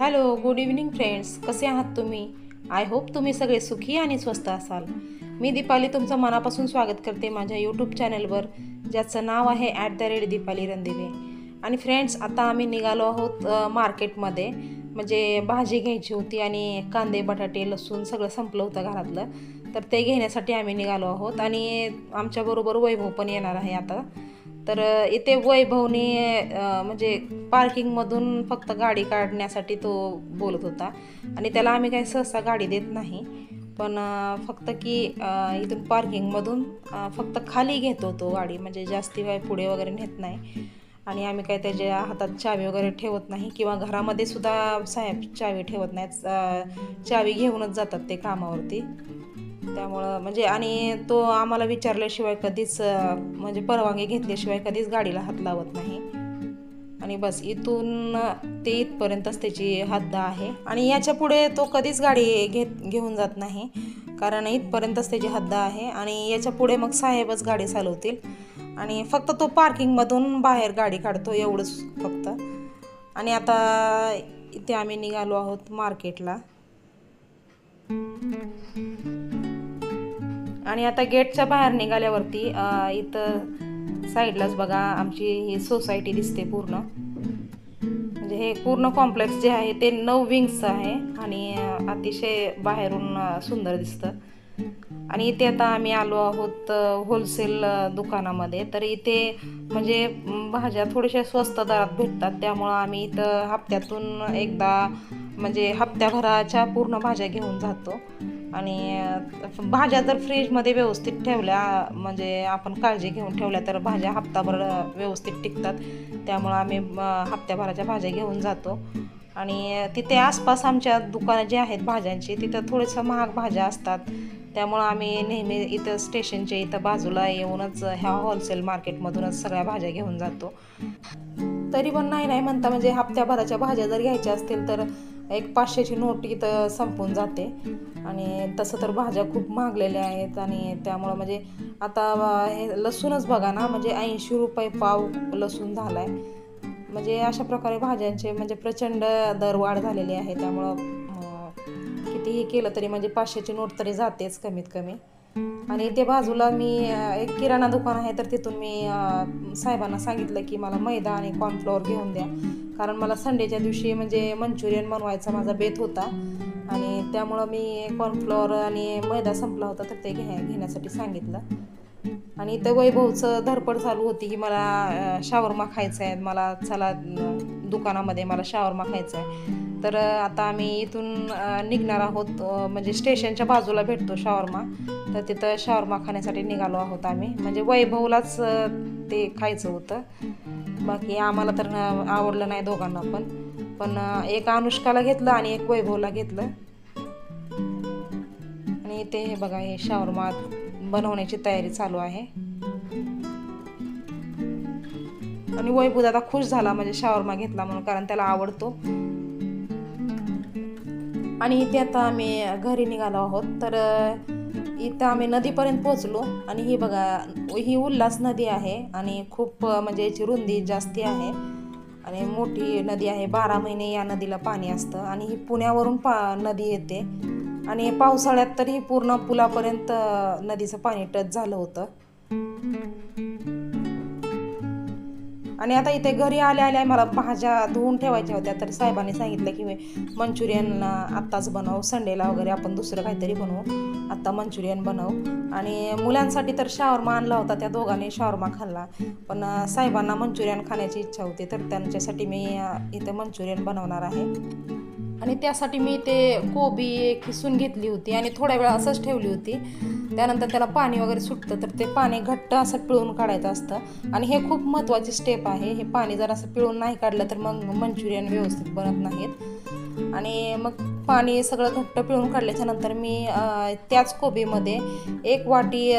Hello good evening friends कसे आहात तुम्ही? आय होप तुम्ही सगळे सुखी आणि स्वस्त असाल. मी दीपाली तुमचं मनापासून स्वागत करते माझ्या यूट्यूब चॅनलवर ज्याचं नाव आहे at the rate Deepali Randive. आणि फ्रेंड्स आता आम्ही निघालो आहोत मार्केटमध्ये म्हणजे भाजी घ्यायची होती आणि कांदे बटाटे लसूण सगळं संपलं होतं घरातलं. तर ते घेण्यासाठी आम्ही निघालो आहोत आणि आमच्याबरोबर वैभव पण येणार आहे आता. तर इथे वैभवनी म्हणजे पार्किंगमधून फक्त गाडी काढण्यासाठी तो बोलत होता. आणि त्याला आम्ही काही सहसा गाडी देत नाही. पण फक्त की इथून पार्किंगमधून फक्त खाली घेतो तो गाडी. म्हणजे जास्ती वेळ पुढे वगैरे नेत नाही. आणि आम्ही काही त्याच्या हातात चावी वगैरे ठेवत नाही. किंवा घरामध्ये सुद्धा साहेब चावी ठेवत नाहीत. चावी घेऊनच जातात ते कामावरती. त्यामुळं म्हणजे आणि तो आम्हाला विचारल्याशिवाय कधीच म्हणजे परवानगी घेतल्याशिवाय कधीच गाडीला हात लावत नाही. आणि बस इथून ते इथपर्यंतच त्याची हद्द आहे. आणि याच्यापुढे तो कधीच गाडी घेत घेऊन जात नाही. कारण इथपर्यंतच त्याची हद्द आहे आणि याच्यापुढे मग साहेबच गाडी चालवतील. आणि फक्त तो पार्किंगमधून बाहेर गाडी काढतो एवढंच फक्त. आणि आता इथे आम्ही निघालो आहोत मार्केटला. आणि आता गेटच्या बाहेर निघाल्यावरती इथं साईडलाच बघा आमची ही सोसायटी दिसते पूर्ण. म्हणजे हे पूर्ण कॉम्प्लेक्स जे आहे ते नऊ विंग्सचं आहे आणि अतिशय बाहेरून सुंदर दिसतं. आणि इथे आता आम्ही आलो आहोत होलसेल दुकानामध्ये. तर इथे म्हणजे भाज्या थोड्याशा स्वस्त दरात भेटतात. त्यामुळं आम्ही इथं हप्त्यातून एकदा म्हणजे हप्त्याभराच्या पूर्ण भाज्या घेऊन जातो. आणि भाज्या जर फ्रीजमध्ये व्यवस्थित ठेवल्या म्हणजे आपण काळजी घेऊन ठेवल्या तर भाज्या हप्ताभर व्यवस्थित टिकतात. त्यामुळं आम्ही हप्त्याभराच्या भाज्या घेऊन जातो. आणि तिथे आसपास आमच्या दुकानं जे आहेत भाज्यांची तिथं थोडंसं महाग भाज्या असतात. त्यामुळं आम्ही नेहमी इथं स्टेशनच्या इथं बाजूला येऊनच ह्या होलसेल मार्केटमधूनच सगळ्या भाज्या घेऊन जातो. तरी पण नाही नाही म्हणता म्हणजे हप्त्याभराच्या भाज्या जर घ्यायच्या असतील तर एक पाचशेची नोट इथं संपून जाते. आणि तसं तर भाज्या खूप महागलेल्या आहेत आणि त्यामुळं म्हणजे आता हे लसूणच बघा ना म्हणजे ऐंशी रुपये पाव लसूण झाला आहे म्हणजे अशा प्रकारे भाज्यांचे म्हणजे प्रचंड दरवाढ झालेली आहे. त्यामुळं कितीही केलं तरी म्हणजे पाचशेची नोट तरी जातेच कमीत कमी. आणि ते बाजूला मी एक किराणा दुकान आहे तर तिथून मी साहेबांना सांगितलं की मला मैदा आणि कॉर्नफ्लॉवर घेऊन द्या. कारण मला संडेच्या दिवशी म्हणजे मंचुरियन बनवायचा माझा बेत होता. आणि त्यामुळं मी कॉर्नफ्लॉवर आणि मैदा संपला होता तर ते घ्या घेण्यासाठी सांगितलं. आणि इथं वैभवचं धडपड चालू होती की मला शावरमा खायचं आहे मला चला दुकानामध्ये मला शावरमा खायचं आहे तर आता आम्ही इथून निघणार आहोत म्हणजे स्टेशनच्या बाजूला भेटतो शावरमा. तर तिथं शावरमा खाण्यासाठी निघालो आहोत आम्ही. म्हणजे वैभवलाच ते खायचं होतं. बाकी आम्हाला तर आवडलं नाही दोघांना पण. पण एक अनुष्काला घेतलं आणि एक वैभवला घेतलं. आणि ते हे बघा हे शावरमा बनवण्याची तयारी चालू आहे. आणि वैभव दादा खुश झाला म्हणजे शावरमा घेतला म्हणून कारण त्याला आवडतो. आणि इथे आता आम्ही घरी निघालो आहोत. तर इथं आम्ही नदीपर्यंत पोहोचलो. आणि ही बघा ही उल्हास नदी आहे आणि खूप म्हणजे याची रुंदी जास्ती आहे. आणि मोठी नदी आहे. बारा महिने या नदीला पाणी असतं. आणि ही पुण्यावरून पा नदी येते. आणि पावसाळ्यात तर ही पूर्ण पुलापर्यंत नदीचं पाणी टच झालं होतं. आणि आता इथे घरी आल्या आल्या मला भाज्या धुवून ठेवायच्या होत्या तर साहेबांनी सांगितलं की मंचुरियन आत्ताच बनव संडेला वगैरे आपण दुसरं काहीतरी बनवू. आत्ता मंचुरियन बनव. आणि मुलांसाठी तर शावरमा आणला होता त्या दोघांनी शावरमा खाल्ला. पण साहेबांना मंचुरियन खाण्याची इच्छा होती तर त्यांच्यासाठी मी इथे मंचुरियन बनवणार आहे. आणि त्यासाठी मी ते कोबी किसून घेतली होती आणि थोड्या वेळा असंच ठेवली होती. त्यानंतर त्याला पाणी वगैरे सुटतं तर ते पाणी घट्ट असं पिळून काढायचं असतं. आणि हे खूप महत्त्वाची स्टेप आहे. हे पाणी जर असं पिळून नाही काढलं तर मग मंचुरियन व्यवस्थित बनत नाहीत. आणि मग पाणी सगळं घट्ट पिळून काढल्याच्यानंतर मी त्याच कोबीमध्ये एक वाटी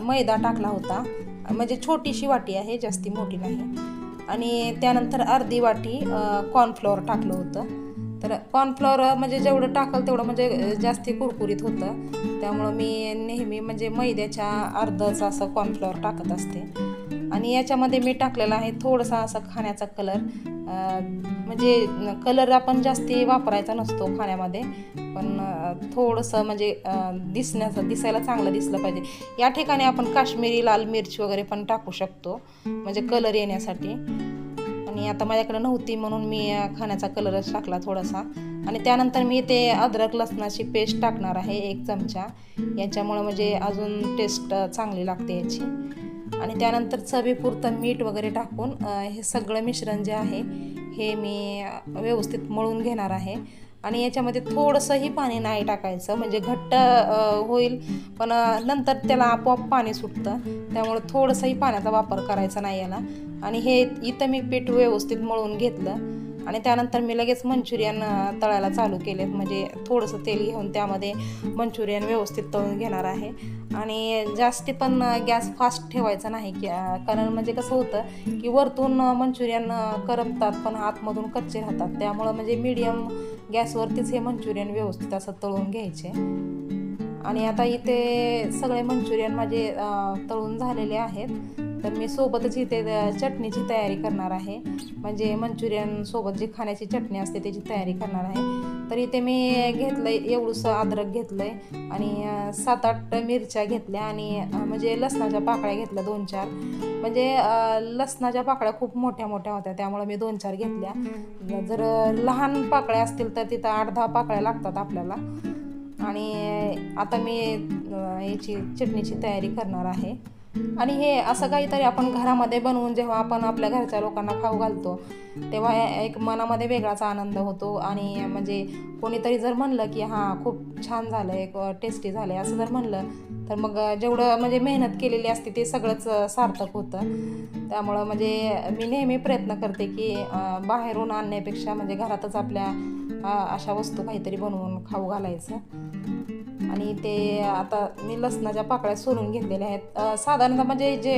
मैदा टाकला होता. म्हणजे छोटीशी वाटी आहे जास्ती मोठी नाही. आणि त्यानंतर अर्धी वाटी कॉर्नफ्लॉवर टाकलं होतं. तर कॉर्नफ्लॉवर म्हणजे जेवढं टाकल तेवढं म्हणजे जास्ती कुरकुरीत होतं. त्यामुळं मी नेहमी म्हणजे मैद्याच्या अर्धच असं कॉर्नफ्लॉवर टाकत असते. आणि याच्यामध्ये मी टाकलेला आहे थोडासा असा खाण्याचा कलर म्हणजे कलर आपण जास्ती वापरायचा नसतो खाण्यामध्ये. पण थोडंसं म्हणजे दिसण्याचं दिसायला चांगलं दिसलं पाहिजे. या ठिकाणी आपण काश्मीरी लाल मिरची वगैरे पण टाकू शकतो. म्हणजे कलर येण्यासाठी. आणि आता माझ्याकडे नव्हती म्हणून मी खाण्याचा कलरच टाकला थोडासा. आणि त्यानंतर मी ते अद्रक लसणाची पेस्ट टाकणार आहे एक चमचा. याच्यामुळं म्हणजे अजून टेस्ट चांगली लागते याची. आणि त्यानंतर चवीपुरतं मीठ वगैरे टाकून हे सगळं मिश्रण जे आहे हे मी व्यवस्थित मळून घेणार आहे. आणि याच्यामध्ये थोडंसंही पाणी नाही टाकायचं. म्हणजे घट्ट होईल पण नंतर त्याला आपोआप पाणी सुटतं. त्यामुळं थोडंसंही पाण्याचा वापर करायचा नाही याला. आणि हे इथं मी पीठ व्यवस्थित मळून घेतलं. आणि त्यानंतर मी लगेच मंचुरियन तळायला चालू केलेत. म्हणजे थोडंसं तेल घेऊन त्यामध्ये मंचुरियन व्यवस्थित तळून घेणार आहे. आणि जास्ती पण गॅस फास्ट ठेवायचा नाही की कारण म्हणजे कसं होतं की वरतून मंचुरियन करपतात पण आतमधून कच्चे राहतात. त्यामुळं म्हणजे मीडियम गॅसवरतीच हे मंचुरियन व्यवस्थित असं तळून घ्यायचे. आणि आता इथे सगळे मंचुरियन माझे तळून झालेले आहेत. तर मी सोबतच इथे चटणीची तयारी करणार आहे. म्हणजे मंचुरियन सोबत जी खाण्याची चटणी असते त्याची तयारी करणार आहे. तर इथे मी घेतलं आहे एवढंसं अद्रक घेतलं आहे आणि सात आठ मिरच्या घेतल्या आणि म्हणजे लसणाच्या पाकळ्या घेतल्या दोन चार म्हणजे लसणाच्या पाकळ्या खूप मोठ्या मोठ्या होत्या त्यामुळे मी दोन चार घेतल्या. जर लहान पाकळ्या असतील तर तिथं आठ दहा पाकळ्या लागतात आपल्याला. आणि आता मी याची चटणीची तयारी करणार आहे. आणि हे असं काहीतरी आपण घरामध्ये बनवून जेव्हा आपण आपल्या घरच्या लोकांना खाऊ घालतो तेव्हा एक मनामध्ये वेगळाच आनंद होतो. आणि म्हणजे कोणीतरी जर म्हणलं की हां खूप छान झालं आहे टेस्टी झालं आहे असं जर म्हणलं तर मग जेवढं म्हणजे मेहनत केलेली असते ते सगळंच सार्थक होतं. त्यामुळं म्हणजे मी नेहमी प्रयत्न करते की बाहेरून आणण्यापेक्षा म्हणजे घरातच आपल्या अशा वस्तू काहीतरी बनवून खाऊ घालायचं. आणि ते आता मी लसणाच्या पाकळ्या सोलून घेतलेल्या आहेत. साधारणतः म्हणजे जे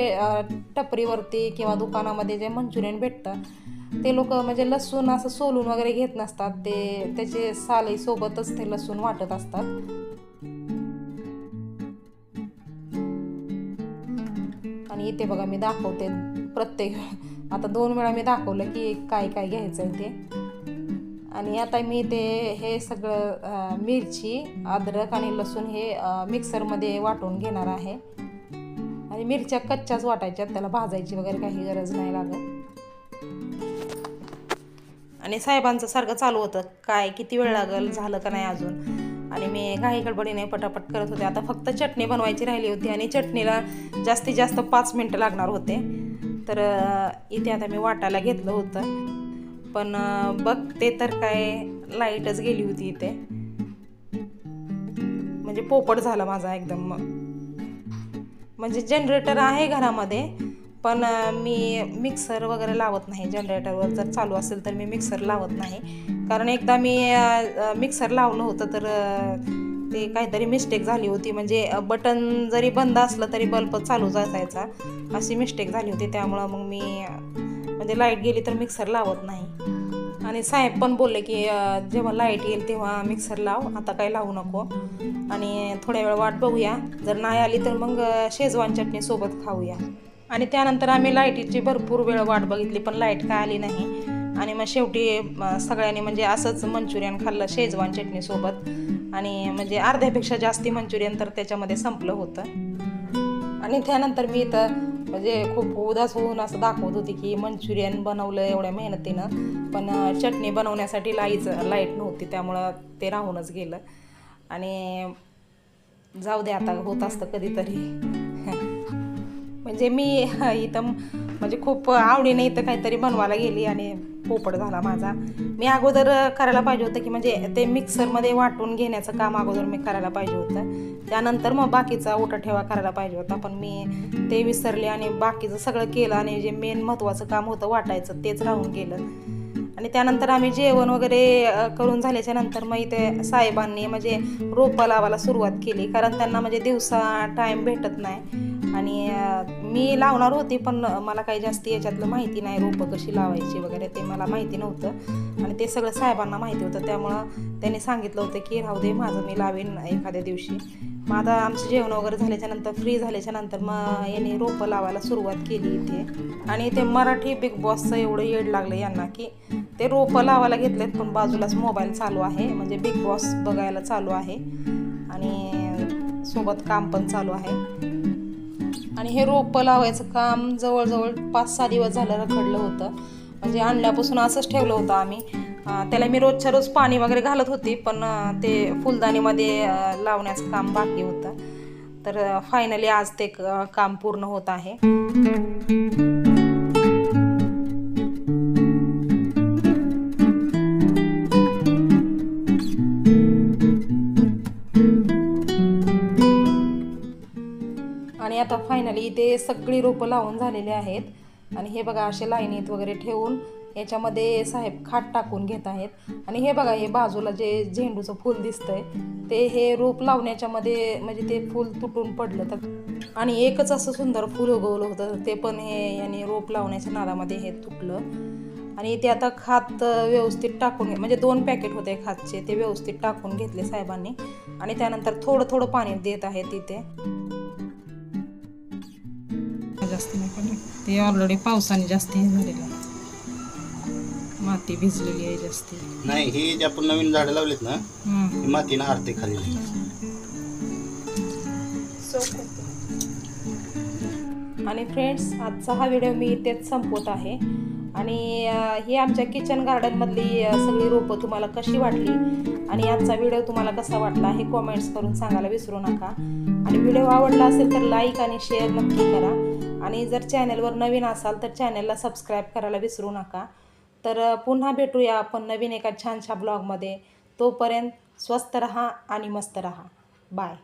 टपरीवरती किंवा दुकानामध्ये जे मंचुरियन भेटतं ते लोक म्हणजे लसूण असं सोलून वगैरे घेत नसतात. ते त्याचे सालेसोबतच ते लसूण वाटत असतात. आणि इथे बघा मी दाखवते प्रत्येक आता दोन वेळा मी दाखवलं की काय काय घ्यायचं आहे ते. आणि आता मी ते हे सगळं मिरची अद्रक आणि लसूण हे मिक्सरमध्ये वाटून घेणार आहे. आणि मिरच्या कच्च्याच वाटायच्यात त्याला भाजायची वगैरे काही गरज नाही लागत. आणि साहेबांचं सारखं चालू होतं काय किती वेळ लागेल झालं का नाही अजून. आणि मी घाई गडबडीने पटापट करत होते. आता फक्त चटणी बनवायची राहिली होती आणि चटणीला जास्तीत जास्त पाच मिनटं लागणार होते. तर इथे आता मी वाटायला घेतलं होतं. पण बघते तर काय लाईटच गेली होती इथे. म्हणजे पोपट झाला माझा एकदम म्हणजे जनरेटर आहे घरामध्ये पण मी मिक्सर वगैरे लावत नाही. जनरेटरवर जर चालू असेल तर मी मिक्सर लावत नाही. कारण एकदा मी मिक्सर लावलं होतं तर ते काहीतरी मिस्टेक झाली होती. म्हणजे बटन जरी बंद असलं तरी बल्ब चालूच असायचा. अशी मिस्टेक झाली होती. त्यामुळं मग मी म्हणजे लाइट गेली तर मिक्सर लावत नाही. आणि साहेब पण बोलले की जेव्हा लाइट येईल तेव्हा मिक्सर लाव आता काही लावू नको. आणि थोड्या वेळ वाट बघूया. जर नाही आली तर मग शेजवान चटणीसोबत खाऊया. आणि त्यानंतर आम्ही लाईटीची भरपूर वेळ वाट बघितली पण लाइट काय आली नाही. आणि मग शेवटी सगळ्यांनी म्हणजे असंच मंचुरियन खाल्लं शेजवान चटणीसोबत आणि म्हणजे अर्ध्यापेक्षा जास्ती मंचुरियन तर त्याच्यामध्ये संपलं होतं. आणि त्यानंतर मी इथं म्हणजे खूप उदास होऊन असं दाखवत होती की मंचुरियन बनवलं एवढ्या मेहनतीनं. पण चटणी बनवण्यासाठी लाईच लाइट नव्हती त्यामुळं ते राहूनच गेलं. आणि जाऊ दे आता होत असतं कधीतरी. म्हणजे मी इथं म्हणजे खूप आवडीने इथं काहीतरी बनवायला गेली आणि पोपट झाला माझा. मी अगोदर करायला पाहिजे होतं की म्हणजे ते मिक्सरमध्ये वाटून घेण्याचं काम अगोदर मी करायला पाहिजे होतं. त्यानंतर मग बाकीचा ओटा ठेवा करायला पाहिजे होता. पण मी ते विसरले आणि बाकीचं सगळं केलं आणि जे मेन महत्त्वाचं काम होतं वाटायचं तेच राहून गेलं. आणि त्यानंतर आम्ही जेवण वगैरे करून झाल्याच्यानंतर मग इथे साहेबांनी म्हणजे रोपं लावायला सुरुवात केली. कारण त्यांना म्हणजे दिवसा टाईम भेटत नाही. आणि मी लावणार होते पण मला काही जास्त याच्यातलं माहिती नाही रोपं कशी लावायची वगैरे ते मला माहिती नव्हतं. आणि ते सगळं साहेबांना माहिती होतं त्यामुळं त्यांनी सांगितलं होतं की राहू दे माझं मी लावेन एखाद्या दिवशी. मग आता आमचं जेवण वगैरे झाल्याच्यानंतर फ्री झाल्याच्यानंतर मग यांनी रोपं लावायला सुरुवात केली इथे. आणि ते मराठी बिग बॉसचं एवढं येड लागलं यांना की ते रोपं लावायला घेतलेत पण बाजूलाच मोबाईल चालू आहे म्हणजे बिग बॉस बघायला चालू आहे. आणि सोबत काम पण चालू आहे. आणि हे रोपं लावायचं काम जवळजवळ पाच सहा दिवस झालं रखडलं होतं. म्हणजे आणल्यापासून असंच ठेवलं होतं आम्ही. त्याला मी रोजच्या रोज पाणी वगैरे घालत होती पण ते फुलदाणीमध्ये लावण्याचं काम बाकी होतं. तर फायनली आज ते काम पूर्ण होत आहे. आता फायनली इथे सगळी रोपं लावून झालेली आहेत. आणि हे बघा असे लाईनीत वगैरे ठेवून याच्यामध्ये साहेब खाट टाकून घेत आहेत. आणि हे बघा हे बाजूला जे झेंडूचं फूल दिसतंय ते हे रोप लावण्याच्या मध्ये म्हणजे ते फूल तुटून पडलं तर. आणि एकच असं सुंदर फूल उगवलं होतं ते पण हे याने रोप लावण्याच्या नादामध्ये हे तुटलं. आणि ते आता खात व्यवस्थित टाकून घे म्हणजे दोन पॅकेट होते खातचे ते व्यवस्थित टाकून घेतले साहेबांनी. आणि त्यानंतर थोडं थोडं पाणी देत आहे तिथे जास्त नाही पडले. ते ऑलरेडी पावसाने जास्त हे झालेलं. आहे. माती भिजलेली आहे जास्ती. नाही हे जे आपण नवीन झाडं लावलीत ना हम्म. ही मातीनं आरते खाली आणि फ्रेंड्स आजचा हा व्हिडिओ मी इथेच संपवत आहे. आणि अं, ही आमच्या किचन गार्डनमधली अं, सगळी रोपं तुम्हाला कशी वाटली? आणि आजचा व्हिडिओ तुम्हाला कसा वाटला हे कॉमेंट्स करून सांगायला विसरू नका. आणि व्हिडिओ आवडला असेल तर लाईक आणि शेअर नक्की करा. आणि जर चॅनलवर नवीन असाल तर चॅनलला सबस्क्राईब करायला विसरू नका. तर पुन्हा भेटूया आपण नवीन एका छानशा ब्लॉगमध्ये. तोपर्यंत स्वस्त रहा आणि मस्त रहा. बाय.